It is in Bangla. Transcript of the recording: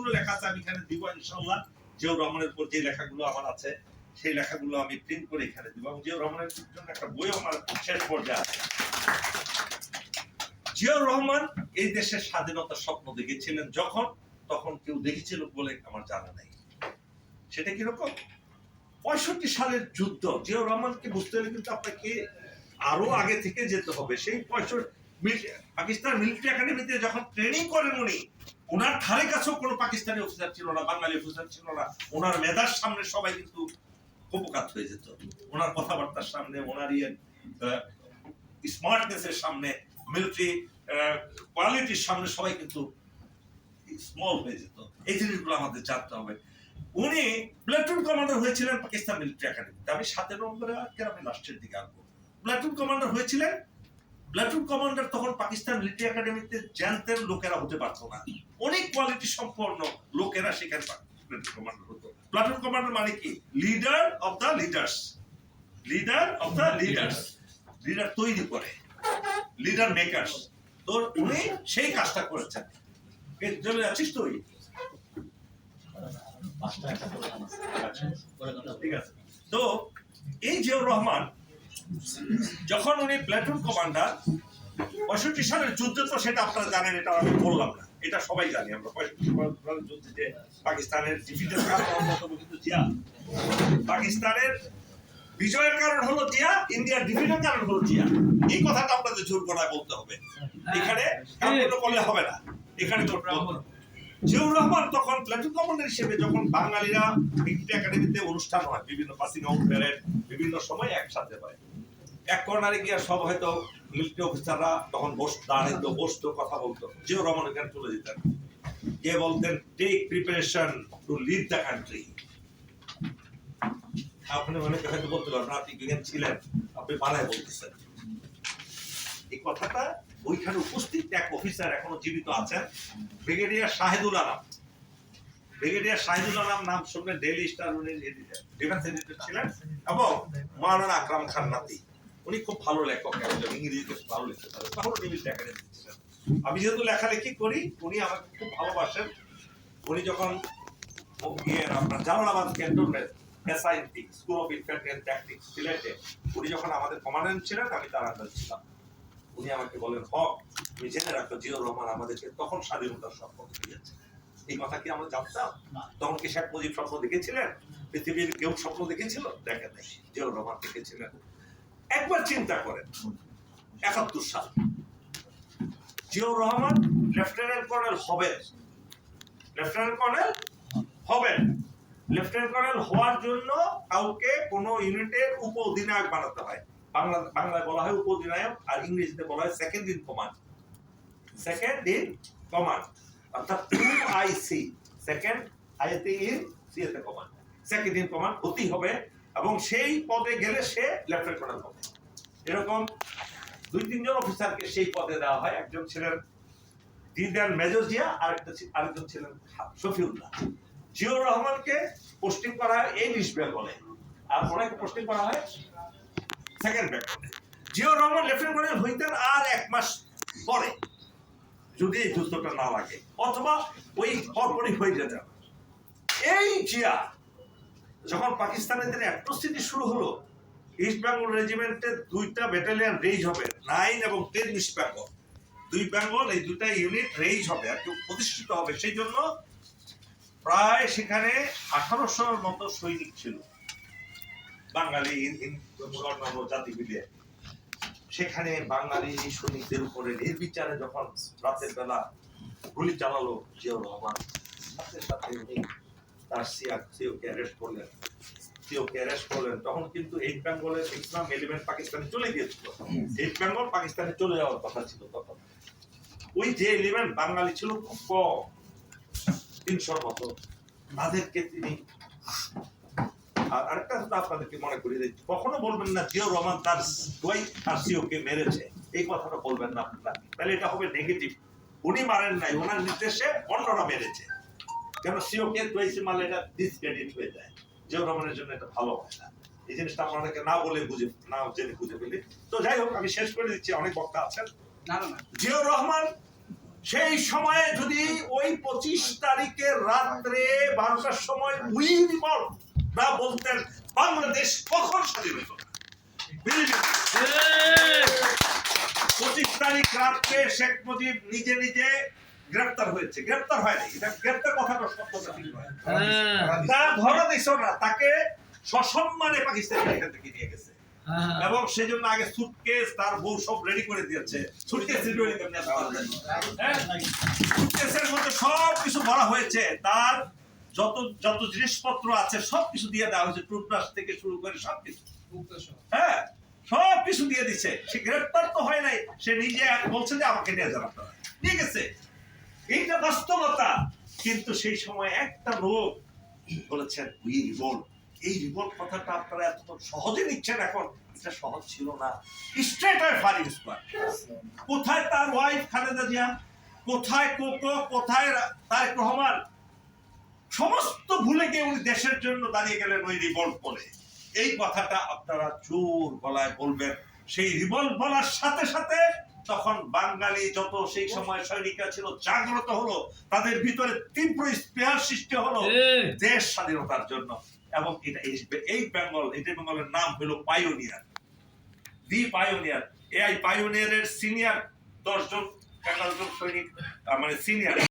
অনেকগুলো লেখা আছে, আমি এখানে দিব ইনশাল্লাহ জিয়াউর রহমানের উপর যে লেখাগুলো আমার আছে, সেই লেখাগুলো আমি প্রিন্ট করে এখানে দিব। এবং জিয়াউর রহমানের জন্য একটা বই আমার শেষ পর্যায়ে আছে। জিয়াউর রহমান এই দেশের স্বাধীনতার স্বপ্ন দেখেছিলেন যখন, তখন কেউ দেখেছিল বলে আমার জানা নেই। সেটা কীরকম? পঁয়ষট্টি সালের যুদ্ধ, জিয়াউর রহমানকে বুঝতে হলে কিন্তু আপনাকে আরও আগে থেকে যেতে হবে। সেই পঁয়ষট্টি পাকিস্তান মিলিটারি একাডেমিতে যখন ট্রেনিং করেন উনি, ওনার ধারে কাছেও কোনো পাকিস্তানি অফিসার ছিল না, বাঙালি অফিসার ছিল না। ওনার মেধার সামনে সবাই কিন্তু হয়ে যেত। ওনার কথাবার্তার সামনে ওনার ইয়ে স্মার্টনেসের সামনে মিলিটারি কোয়ালিটির সামনে সবাই কিন্তু স্মল হয়ে যেত। এই জিনিসগুলো আমাদের জানতে হবে। উনি প্লাটুন কমান্ডার হয়েছিলেন পাকিস্তান মিলিটারি একাডেমিতে আমি সাতের নম্বরে আজকে আমি লাস্টের দিকে আনব। প্লাটুন কমান্ডার হয়েছিলেন প্লাটুন কমান্ডার তখন পাকিস্তান মিলিটারি একাডেমিতে জানতেন লোকেরা হতে পারতো না। অনেক কোয়ালিটি সম্পন্ন লোকেরা সেখানে কমান্ডার হতো। প্লাটুন কমান্ডার মানে কি? Leader of the leaders leader of the leaders leader তৈরি করে। লিডার মেকার্স তো উনি সেই কাজটা করেছেন। জন্য আছিস তুই? ঠিক আছে। তো এই জিয়াউর রহমান যখন উনি প্ল্যাটুন কমান্ডার, পঁয়ষট্টি সালের যুদ্ধ তো সেটা আপনারা জানেন, এটা আমি বললাম না। এটা সবাই জানি, আমরা পঁয়ষট্টি সালের যুদ্ধে যে পাকিস্তানের ডিফিটের কারণ কিন্তু জিয়া। পাকিস্তানের বিজয়ের কারণ হলো জিয়া, ইন্ডিয়ার ডিফিটের কারণ হলো জিয়া। এই কথাটা আপনাদের জোর গলায় বলতে হবে। এখানে করলে হবে না। এখানে তো জিয়াউর রহমান তখন প্লাটুন কমান্ডার হিসেবে যখন বাঙালিরা মিলিটারি একাডেমিতে অনুষ্ঠান হয়, বিভিন্ন পাসিং আউট প্যারেড বিভিন্ন সময় একসাথে হয়। এক কর্নারে গিয়ে সব হয়তো মিলিটারি অফিসাররা তখন বস দাঁড়াইতো, বসতো, কথা বলতো। জিয়াউর রহমান এখানে চলে যেতেন কে বলতেন take preparation to lead the country আপনি অনেকে হয়তো বলতে পারেন, আপনি ছিলেন? আপনি বানায় বলতেছেন। এই কথাটা ওইখানে উপস্থিত এক অফিসার এখনও জীবিত আছেন। ব্রিগেডিয়ার শাহিদুল আলম ব্রিগেডিয়ার শাহিদুল আলম নাম শুনলে স্টার ডিফেন্স এডিটর ছিলেন এবং আকরাম খান নাতি। উনি খুব ভালো লেখক, একজন ইংরেজিতে ভালো লিখতে আমি যেহেতু লেখালেখি করি, উনি আমাকে খুব ভালোবাসেন। উনি যখন ইয়ে আপনার Jalalabad cantonment SIT school of and tactics সিলেটে, উনি যখন আমাদের কমান্ডেন্ট ছিলেন, আমি তার আন্ডার ছিলাম। উনি আমাকে বলেন হক তুমি জেনে রাখো জিয়াউর রহমান আমাদেরকে তখন স্বাধীনতার স্বপ্ন দিয়েছে এই কথা কি আমরা জানতাম? তখন কি শেখ মুজিব স্বপ্ন দেখেছিলেন? পৃথিবীর কেউ স্বপ্ন দেখেছিল? দেখেন নাই। রহমান দেখেছিলেন। একবার চিন্তা করেন একাত্তর সাল। জিয়াউর রহমান লেফটেন্যান্ট কর্নেল হবেন। লেফটেন্যান্ট কর্নেল হবেন। লেফটেন্যান্ট কর্নেল হওয়ার জন্য কাউকে কোনো ইউনিটের উপ অধিনায়ক বানাতে হয়। বাংলা, বাংলায় বলা হয় উপ অধিনায়ক আর ইংরেজিতে বলা হয় second in command second in command অর্থাৎ I C second in C এতে কমান্ড সেকেন্ড ইন কমান্ড হবে এবং সেই পদে গেলে সে হবে। এরকম দুই, তিনজন অফিসারকে সেই পদে দেওয়া হয়। একজন ছিলেন দিদান মেজর আরেকটা ছি- আরেকজন ছিলেন শফিউল্লাহ। জিয়াউর রহমানকে পোস্টিং করা হয় এই ইস্ট বেঙ্গলে আর ওনাকে পোস্টিং করা হয় সেকেন্ড জিয়াউর রহমান কর্নেল হইতেন আর এক মাস পরে, যদি এই যুদ্ধটা না লাগে, অথবা ওই পরপরই হয়ে এই জিয়া, যখন অ্যাট্রোসিটি শুরু হলো ইস্ট বেঙ্গল রেজিমেন্টের দুইটা ব্যাটালিয়ন রেজ হবে নাইন এবং টেন ইস্ট বেঙ্গল দুই বেঙ্গল এই দুইটা ইউনিট রেজ হবে, আর প্রতিষ্ঠিত হবে। সেই জন্য প্রায় সেখানে আঠারোশোর মতো সৈনিক ছিল। বাঙালি অন্যান্য জাতি মিলিয়ে সেখানে বাঙালি সৈনিকদের উপরে নির্বিচারে যখন রাতের বেলা গুলি চালালো জিয়াউর রহমান সাথে সাথে উনি তার সিয়া সিওকে অ্যারেস্ট করলেন। সিওকে অ্যারেস্ট করলেন তখন কিন্তু এইট বেঙ্গলের ইসলাম এলিমেন্ট পাকিস্তানে চলে গিয়েছিল। এইট বেঙ্গল পাকিস্তানে চলে যাওয়ার কথা ছিল তখন। ওই যে এলিমেন্ট বাঙালি ছিল খুব কম তিনশোর মতো। তাদেরকে তিনি আর আরেকটা কথা আপনাদেরকে মনে করিয়ে দিচ্ছি কখনো বলবেন না জিয়াউর রহমান তার সিওকে মেরেছে। এই কথাটা বলবেন না আপনারা। তাহলে এটা হবে নেগেটিভ উনি মারেন নাই ওনার নির্দেশে অন্যরা মেরেছে। কেন সিওকে এটা ডিসক্রেডিট হয়ে যায়? জিয়াউর রহমানের জন্য এটা ভালো হয় না। এই জিনিসটা আমরা অনেকে না বলে বুঝে না জেনে বুঝে ফেলি। তো যাই হোক আমি শেষ করে দিচ্ছি অনেক বক্তা আছেন। জিয়াউর রহমান সেই সময়ে যদি ওই পঁচিশ তারিখের রাত্রে বারোটার সময় উই রিভল্ভ না বলতেন বাংলাদেশ কখন স্বাধীন? Believe পঁচিশ তারিখ রাত্রে শেখ মুজিব নিজে নিজে গ্রেপ্তার হয়েছে। গ্রেপ্তার হয়নি গ্রেপ্তার কথাটা ঠিক নয়। তা ধরা না তাকে সসম্মানে পাকিস্তান এখান থেকে নিয়ে গেছে। এবং সেজন্য আগে সুটকেস তার বউ সব রেডি করে দিয়েছে। সুটকেস রেডি করে আসতে হ্যাঁ? সুটকেসের মধ্যে সব কিছু ভরা হয়েছে। তার যত যত জিনিসপত্র আছে সব কিছু দিয়ে দেওয়া হয়েছে। টুথব্রাশ থেকে শুরু করে সব কিছু হ্যাঁ সব কিছু দিয়ে দিচ্ছে সে গ্রেপ্তার তো হয় নাই। সে নিজে বলছে যে আমাকে নিয়ে যান নিয়ে গেছে এইটা বাস্তবতা। কিন্তু সেই সময় একটা লোক বলেছেন উই রিভোল্ট এই রিভোল্ট কথাটা আপনারা এত সহজে নিচ্ছেন এখন। এটা সহজ ছিল না। স্ট্রেট স্কোয়াড কোথায় তার ওয়াইফ খালেদা জিয়া? কোথায় কোকো? কোথায় তারেক রহমান? সমস্ত ভুলে গিয়ে উনি দেশের জন্য দাঁড়িয়ে গেলেন ওই রিভল্ট বলে। এই কথাটা আপনারা জোর গলায় বলবেন। সেই রিভল্ট বলার সাথে সাথে তখন বাঙালি যত সেই সময় সৈনিকরা ছিল জাগ্রত হলো তাদের ভিতরে তীব্র স্পৃহার সৃষ্টি হলো দেশ স্বাধীনতার জন্য। এবং এটা এই- এই বেঙ্গল এই বেঙ্গলের নাম হলো পাইওনিয়ার দি পাইওনিয়ার এই পাইওনিয়ারের সিনিয়র দশজন জন সৈনিক মানে সিনিয়র